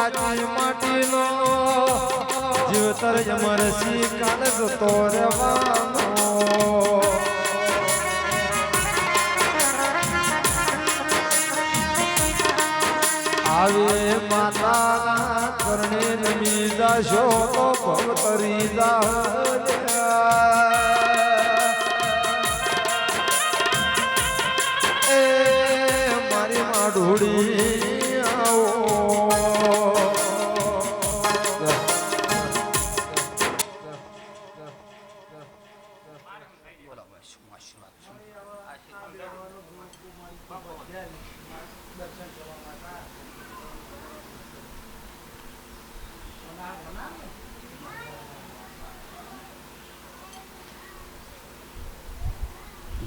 કાચી માટીનો. જીવતર જમરસી કાલ જતો રહેવાનો. આવે માતાના કરણે નમી જાશો તો ભવતરી જા એ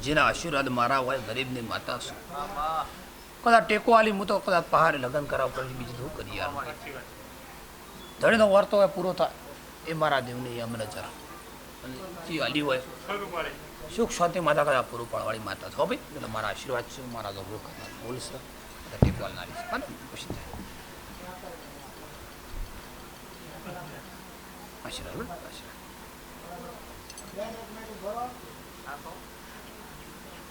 જેના આશીર્વાદ મારા હોય, ગરીબની માતા છું કદાચ ટેકો આલી, હું તો કદાચ પહાડે લગ્ન કરાવ કરી બીજું શું કરી યાર ધણીનો વર્તો હોય પૂરો થાય. એ મારા દેવની અમને જરા. અને આલી હોય, સુખ શાંતિ માતા કદાચ પૂરું પાડવાળી માતા છો. ભાઈ, એટલે મારા આશીર્વાદ છે, મારા ગૌરવ કરનાર કદાચ ટેકો આલનારી છે. થાય. આશીર્વાદ.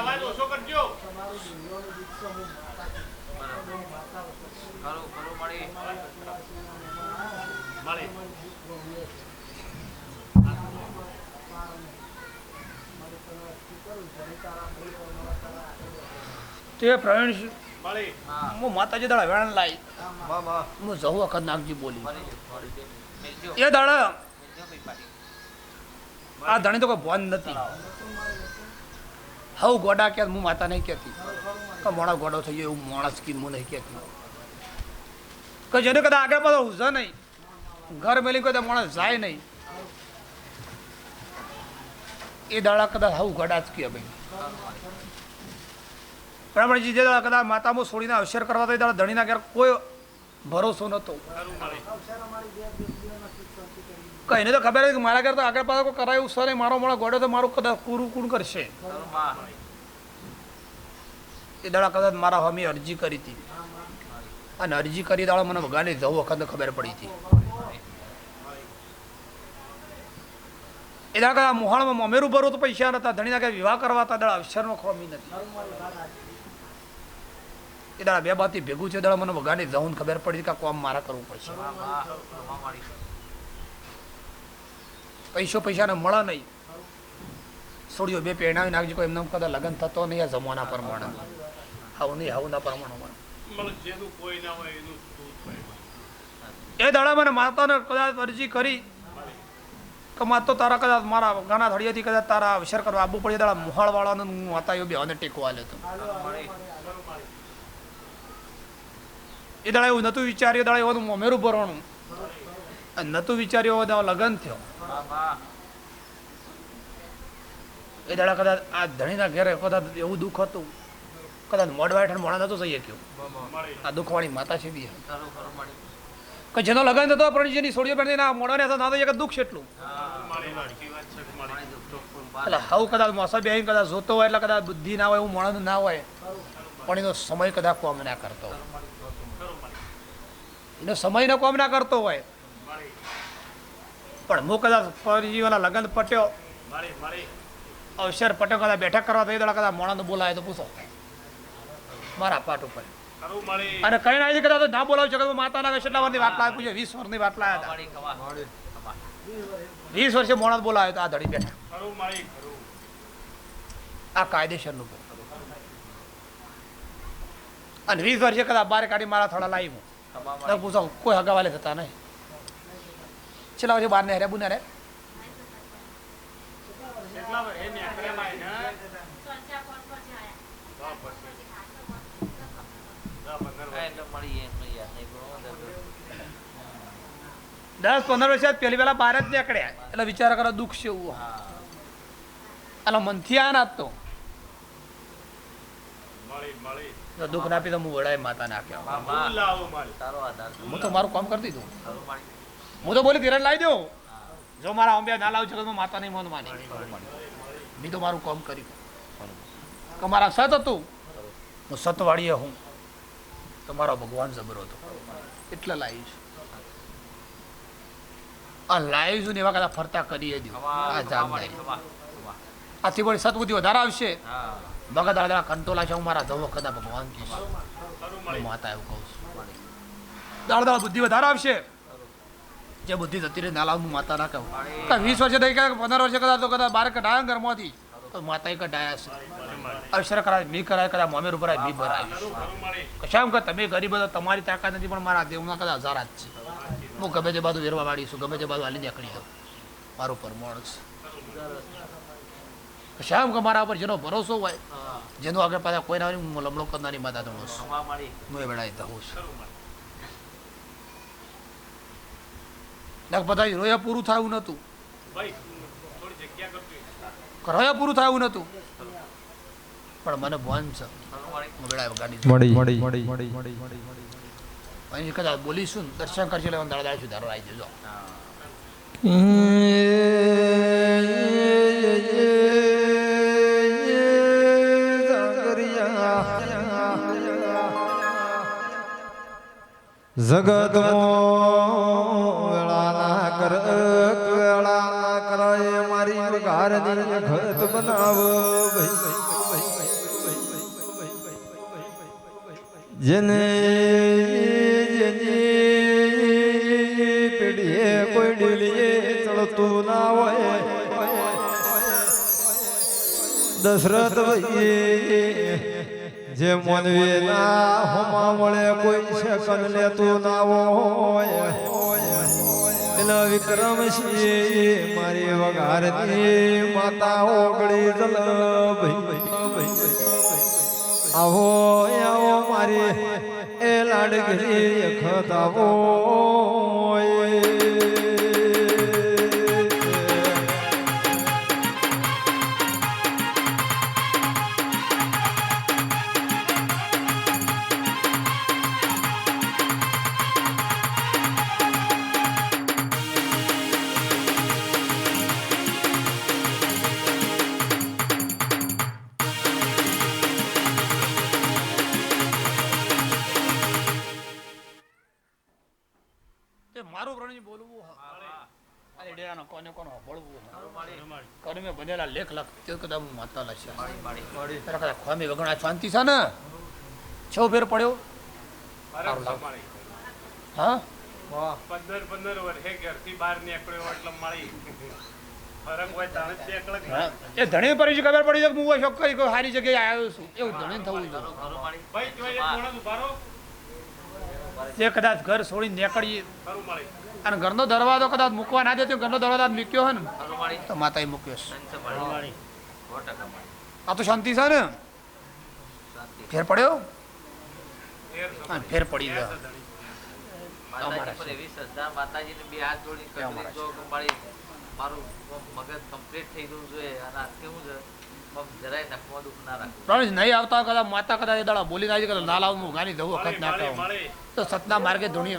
અવાજ ઓછો કરજો. મળે. તે પ્રવીણ. હું માતાજી દાડા વેણ લાઈ હું જહુ વખત નાગજી બોલી. એ દાડા. આ ધણી તો કોઈ ભોન નથી. હવ ગોડા કે હું માતા નહીં કહેતી. કે મોડા ગોડો થઈ ગયો એવું માણસ કી હું નહીં કહેતી. કે જેને કદાચ આગળ પાછળ ઉઝા નહીં. ઘર મેલી કોઈ માણસ જાય નહીં. એ દાડા કદાચ હવ ગોડા જ કહે ભાઈ. બ્રાહ્મણજી જે દાડા કદાચ માતામાં છોડીને અવસર કરવા તો એ દાડા ધણીના ઘેર કોઈ ભરોસો નહોતો. કઈને તો ખબર કે મારા કરતા આગળ પાછળ કોઈ કરાયું સર મારો મારો ગોડો તો મારું કદાચ પૂરું કુણ કરશે. એ દાડા કદાચ મારા હમી અરજી કરી હતી. અને અરજી કરી દાડા મને ભગાની જવું વખત ખબર પડી હતી. એ દાડા કદાચ મોહાણમાં મમેરું ભરું તો પૈસા નતા ધણીના કઈ વિવાહ કરવા હતા, દાડા અવસરમાં ખોમી નથી. એ દાડા બે બાતી ભેગું છે દાડા મને ભગાની જવું ખબર પડી કે કોમ મારા કરવું પડશે. પૈસો પૈસાને મળે નહીં. છોડીઓ બે પહેણાવી નાખજો કોઈ એમને કદાચ લગ્ન થતો નહીં આ જમાના પ્રમાણે. આવું નહીં હાવ ના પ્રમાણે મળે. જેનું કોઈ ના હોય એનું શું થાય એ દાડા મને માતાને કદાચ અરજી કરી કમાતો તો તારા કદાચ મારા ઘણા ધડિયાથી કદાચ તારા અવસર કરવા આવવું પડે દાડા મોહાળવાળાનું હું માતા એવું બેવાને ટેકો ટેકવા લેતો એ દાડા એવું નતું વિચાર્યું દાડા એવું અમેરું ભરવાનું. નતું વિચાર્યું હવે લગ્ન થયો. એ દાડા કદાચ આ ધણીના ઘેરે કદાચ એવું દુઃખ હતું. કદાચ મોડવા હેઠળ મોડા નતો થઈ શક્યો. આ દુઃખવાળી માતા છે બી. કે જેનો લગ્ન થતો પ્રણજીની જેની સોડીઓ પહેરતી ના મોડાને હતા ના તો એક દુઃખ છે એટલું. એટલે હાવ કદાચ મોસા બેહીને કદાચ જોતો હોય, એટલે કદાચ બુદ્ધિ ના હોય, એવું મોણસ ના હોય. પણ એનો સમય કદાચ કોમ ના કરતો એનો સમય કોમ ના કરતો હોય. પણ હું કદાચ ફરીજીઓના લગ્ન પટ્યો. અવસર પટ્યો કદાચ બેઠક કરવા તો એ દાડા કદાચ મોણાને બોલાય તો પૂછો. મારા પાટ ઉપર. અને કઈ ના કદાચ તો ના બોલાવી શકો માતાના કેટલા વર્ષની વાત આપ્યું પૂછ્યો વીસ વર્ષની હતા. મારી ખમા ખમા વીસ વર્ષે મોણા બોલાવ્યો તો આ ધડી બેઠા. ખરું મળી ખરું આ કાયદેસરનું. અને વીસ વર્ષે કદાચ બારે કાઢી મારા થોડા લાવી હું પૂછો કોઈ હગાવાલે થતા નહીં. છેલ્લા વર્ષે બાર ને હરે બુને હરે કેટલા વાર એ નેકળેલા એને? દસ પંદર વર્ષ પહેલી પેલા બાર જ નીકળ્યા. એટલે વિચાર કરો દુઃખ છે એવું. હા એટલે મનથી આ ના તો. મળી મળી. જો દુઃખ ના આપી તો હું વડાય માતા નાખ્યા. હું તો મારું કામ કરતી મારી હું તો બોલી ધીરજ લાવી દઉં. જો મારા અંબે ના લાવું તો માતા નહીં મન. માની નહીં તો મારું કામ કર્યું. તમારા મારા સત હતું. હું સતવાળીએ હું. તમારો ભગવાન જબરો હતો. એટલે લાવી છું. આ લાવી છું ને એવા કદાચ ફરતા કરીએ ખમા આથી વળી સતબુદ્ધિ વધારે આવશે. ભગત દાદા કંટોલા છે હું મારા ધવો કદા ભગવાન કહીશ. માતા એવું કહું છું. દાળ દાળ બુદ્ધિ વધારે આવશે. જે બુદ્ધિ જતી રહી નાલા હું માતા ના કહું. વીસ વર્ષે થઈ ગયા પંદર વર્ષે કદાચ તો કદાચ બાર કઢાયા ઘરમાંથી. તો માતા કઢાયા છે. અક્ષર કરાય મી કરાય કદાચ મોમેર ઉપર મી ભરાય કશામ કે તમે ગરીબ હતા તમારી તાકાત નથી પણ મારા દેવના કદાચ હજાર જ છે. હું ગમે તે બાજુ વેરવા માંડીશું ગમે તે બાજુ હાલી નીકળી જાઉં. મારું પરમાણ છે. કશામ કે મારા ઉપર જેનો ભરોસો હોય જેનો આગળ પાછા કોઈ ના લમણો કરનારી માતા તો છું. હું એ વેળાએ દઉં છું ખરું મળી લાગ બધા રોયા પૂરું થયું નતું. ભાઈ થોડી જગ્યા કરતી રોયા પૂરું થયું નતું. પણ મને ભાન છે. અહીં કદાચ બોલીશું દર્શન કરશે દાદા સુધારો આવી જજો જગત મારી ભરત બનાવ જેને પેઢીએ કોઈ ડીલીએ ચડતું ના હોય. દશરથ ભાઈએ જે મનવી ના હોમા મળે કોઈ શકન લેતું ના હોય. એના વિક્રમસિંહ મારી વઘારની માતા ઓગળી જલ આવો આવો મારી એ લાડગીરી અખત કોને કોનો બોલવું હા ખરું મારી કર્મે બનેલા લેખ લખ તે કદાચ માતા લખ્યા મારી મારી તારા ખોમી વગણા શાંતિ છે ને? છ ફેર પડ્યો. બરાબર છે મળી હા પંદર પંદર વર્ષે ઘરથી બહાર નીકળ્યો એટલે મળી. ફરક હોય તાણે જ નીકળે કે હા. એ ધણી પર જ ખબર પડી છે હું શોખ કરી સારી જગ્યાએ આવ્યો છું. એવું ધણી થવું જોઈએ. જો કદાચ ઘર છોડીને નીકળીએ. અને ઘરનો દરવાજો કદાચ મૂકવા ના દેતો ઘરનો દરવાજો મૂક્યો હે ને? તો માતાએ મૂક્યો છે. આ તો શાંતિ છે ને? ફેર પડ્યો? ફેર છે હા ફેર પડી ગયો. એવી શ્રદ્ધા માતાજીને બે હાથ જોડી અમારા કરી જો કે મારી મારું મગજ કમ્પ્લીટ થઈ ગયું જોઈએ અને આથી હું છે મગ જરાય નખમાં દુઃખ ના રાખવું નહીં આવતા કદાચ માતા કદાચ એ દાડા બોલી નાખી કદાચ ના લાવું ગાની દઉં વખત ના તો સતના માર્ગે ધોણીએ.